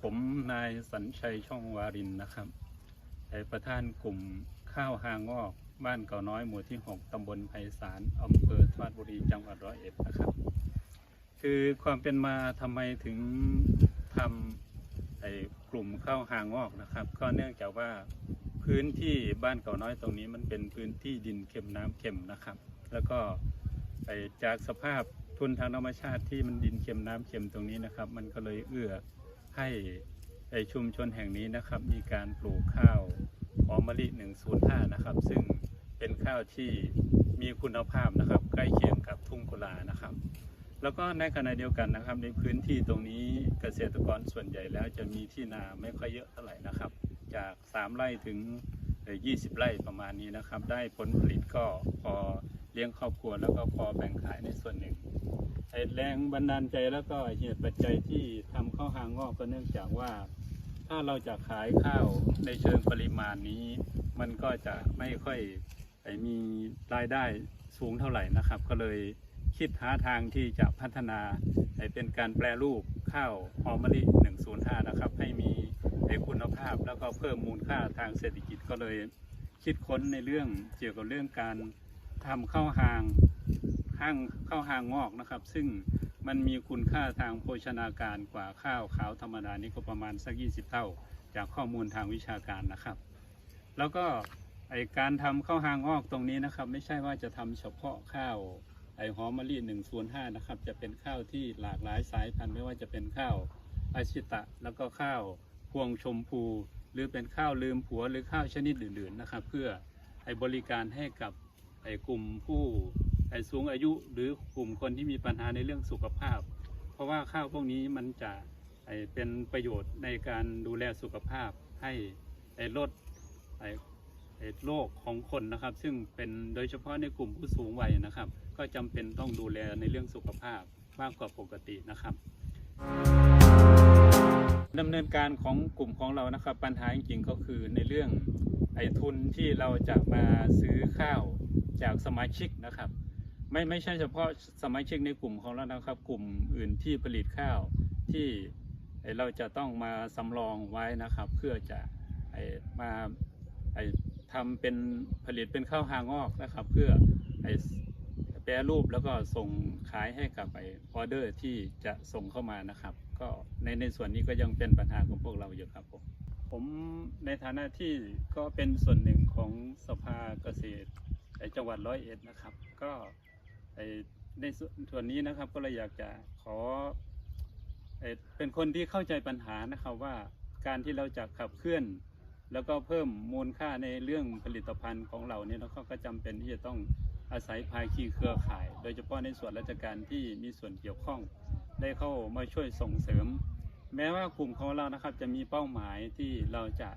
ผมนายสัญชัยช่องวารินนะครับประธานกลุ่มข้าวหางอก บ้านเก่าน้อยหมู่ที่ 6ตำบลไพศาลอำเภอทวดบุรีจังหวัดร้อยเอ็ดนะครับ คือความเป็นมาทำไมถึงทำไอกลุ่มข้าวหางอกนะครับ ก็เนื่องจากว่าพื้นที่บ้านเก่าน้อยตรงนี้มันเป็นพื้นที่ดินเค็มน้ำเค็มนะครับ แล้วก็ไอจากสภาพทุนทางธรรมชาติที่มันดินเค็มน้ำเค็มตรงนี้นะครับ มันก็เลยเอื้อ ให้ไอชุมชนแห่งนี้นะครับ มีการปลูกข้าวหอมมะลิ 105 นะครับ ซึ่งเป็นข้าวที่มีคุณภาพนะครับ ใกล้เคียงกับทุ่งกุลานะครับ แล้วก็ในขณะเดียวกันนะครับ ในพื้นที่ตรงนี้เกษตรกรส่วนใหญ่แล้วจะมีที่นาไม่ค่อยเยอะเท่าไหร่นะครับ จาก 3 ไร่ถึงเอ่อ20 ไร่ประมาณนี้นะครับ ได้ผลผลิตก็พอเลี้ยงครอบครัวแล้วก็พอแบ่งขายในส่วนหนึ่ง แรงบันดาลใจแล้วก็เหตุปัจจัยที่ทำข้าวหางงอกก็เนื่องจากว่า ถ้าเราจะขายข้าวในเชิงปริมาณนี้ มันก็จะไม่ค่อยมีรายได้สูงเท่าไหร่นะครับ ก็เลยคิดหาทางที่จะพัฒนาเป็นการแปรรูปข้าวหอมมะลิ 105 นะครับ ให้มีไอ้คุณภาพแล้วก็เพิ่มมูลค่าทางเศรษฐกิจก็เลย คิดค้นในเรื่องเกี่ยวกับเรื่องการทำข้าวหาง ห้างข้าวหางงอกนะครับ ซึ่งมันมีคุณค่าทางโภชนาการกว่าข้าวขาวธรรมดานี่ก็ประมาณสัก 20 เท่า จากข้อมูลทางวิชาการนะครับ แล้วก็ไอการทำข้าวหางงอกตรงนี้นะครับ ไม่ใช่ว่าจะทำเฉพาะข้าวไอหอมมะลิหนึ่งส่วนห้านะครับ จะเป็นข้าวที่หลากหลายสายพันธุ์ไม่ว่าจะเป็นข้าวอาชิตะ แล้วก็ข้าวพวงชมพู หรือเป็นข้าวลืมผัวหรือข้าวชนิดอื่นๆนะครับ เพื่อไอบริการให้กับไอกลุ่มผู้ สูงอายุหรือกลุ่มคนที่มีปัญหาในเรื่องสุขภาพ เพราะว่าข้าวพวกนี้มันจะเป็นประโยชน์ในการดูแลสุขภาพให้ลดโรคของคนนะครับ ซึ่งเป็นโดยเฉพาะในกลุ่มผู้สูงวัยนะครับ ก็จำเป็นต้องดูแลในเรื่องสุขภาพมากกว่าปกตินะครับดำเนินการของกลุ่มของเรานะครับ ปัญหาจริงๆก็คือในเรื่องไอทุนที่เราจะมาซื้อข้าวจากสมาชิกนะครับ ไม่ไม่ใช่เฉพาะสมาชิกในกลุ่มของเรานะครับ กลุ่มอื่นที่ผลิตข้าวที่เราจะต้องมาสำรองไว้นะครับ เพื่อจะมาทำเป็นผลิตเป็นข้าวหางอกนะครับ เพื่อแปรรูปแล้วก็ส่งขายให้กับไอออเดอร์ที่จะส่งเข้ามานะครับ ก็ในในส่วนนี้ก็ยังเป็นปัญหาของพวกเราอยู่ครับผมผมในฐานะที่ก็เป็นส่วนหนึ่งของสภาเกษตรจังหวัดร้อยเอ็ดนะครับ ก็ ในส่วนนี้นะครับก็เลยอยากจะขอเป็นคนที่เข้าใจปัญหานะครับว่าการที่เราจะขับเคลื่อน แล้วก็เพิ่มมูลค่าในเรื่องผลิตภัณฑ์ของเราเนี่ยเราก็จำเป็นที่จะต้องอาศัยภายคีเครือข่าย โดยเฉพาะในส่วนราชการที่มีส่วนเกี่ยวข้อง ได้เข้ามาช่วยส่งเสริม แม้ว่ากลุ่มของเรานะครับจะมีเป้าหมายที่เราจะ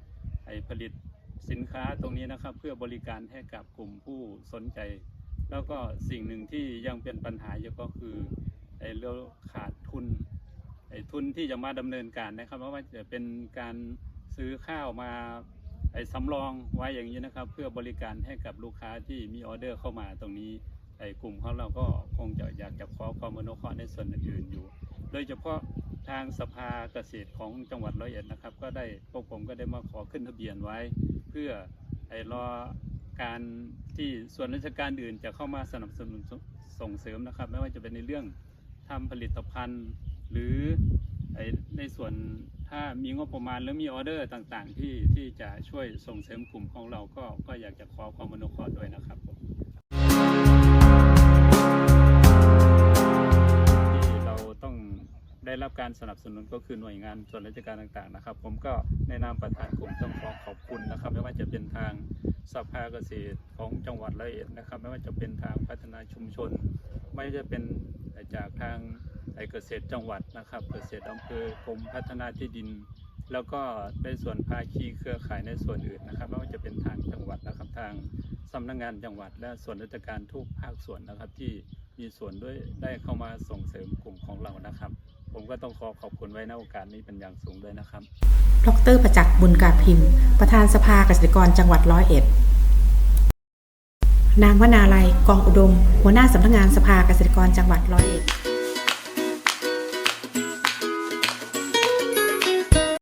ไอ้ผลิตสินค้าตรงนี้นะครับ เพื่อบริการให้กับกลุ่มผู้สนใจ แล้วก็สิ่งหนึ่งที่ยังเป็นปัญหาอยู่ก็คือไอ้เราขาดทุนไอ้ทุนที่จะมาดำเนินการนะครับเพราะว่าจะเป็นการซื้อข้าวมาไอ้สำรองไว้อย่างนี้นะครับ เพื่อบริการให้กับลูกค้าที่มีออเดอร์เข้ามาตรงนี้ไอ้กลุ่มของเราก็คงจะอยากจะขอความอนุเคราะห์ในส่วนอื่นๆอยู่ โดยเฉพาะทางสภาเกษตรของจังหวัดร้อยเอ็ดนะครับ ก็ได้พวกผมก็ได้มาขอขึ้นทะเบียนไว้ เพื่อไอ้รอ การที่ส่วนราชการอื่นจะเข้ามาสนับสนุนสส่งเสริมนะครับ ไม่ว่าจะเป็นในเรื่องทำผลิตภัณฑ์ หรือในส่วนถ้ามีงบประมาณหรือมีออเดอร์ต่างๆ ที่ที่จะช่วยส่งเสริมกลุ่มของเราก็ก็อยากจะขอความอนุเคราะห์ด้วยนะครับผม ได้รับการสนับสนุนก็คือหน่วยงานส่วนราชการต่างๆนะครับ ผมก็ในนามประธานกลุ่มต้องขอขอบคุณนะครับ ไม่ว่าจะเป็นทางสภาเกษตรของจังหวัดร้อยเอ็ดนะครับ ไม่ว่าจะเป็นทางพัฒนาชุมชน ไม่ว่าจะเป็นจากทางไอเกษตรจังหวัดนะครับ เกษตรอำเภอกรมพัฒนาที่ดิน แล้วก็ในส่วนภาคีเครือข่ายในส่วนอื่นนะครับไม่ว่าจะเป็นทางจังหวัดนะครับทางสำนักงานจังหวัด และส่วนราชการทุกภาคส่วนนะครับที่มีส่วนด้วยได้เข้ามาส่งเสริมกลุ่ม ก็ต้องขอขอบคุณไว้ในโอกาสนี้เป็นอย่างสูงด้วยนะครับ ดรประจักษ์บุญกาพิมพ์ ประธานสภาเกษตรกรจังหวัดร้อยเอ็ด นางวนาลัยกองอุดม หัวหน้าสำนักงานสภาเกษตรกรจังหวัดร้อยเอ็ด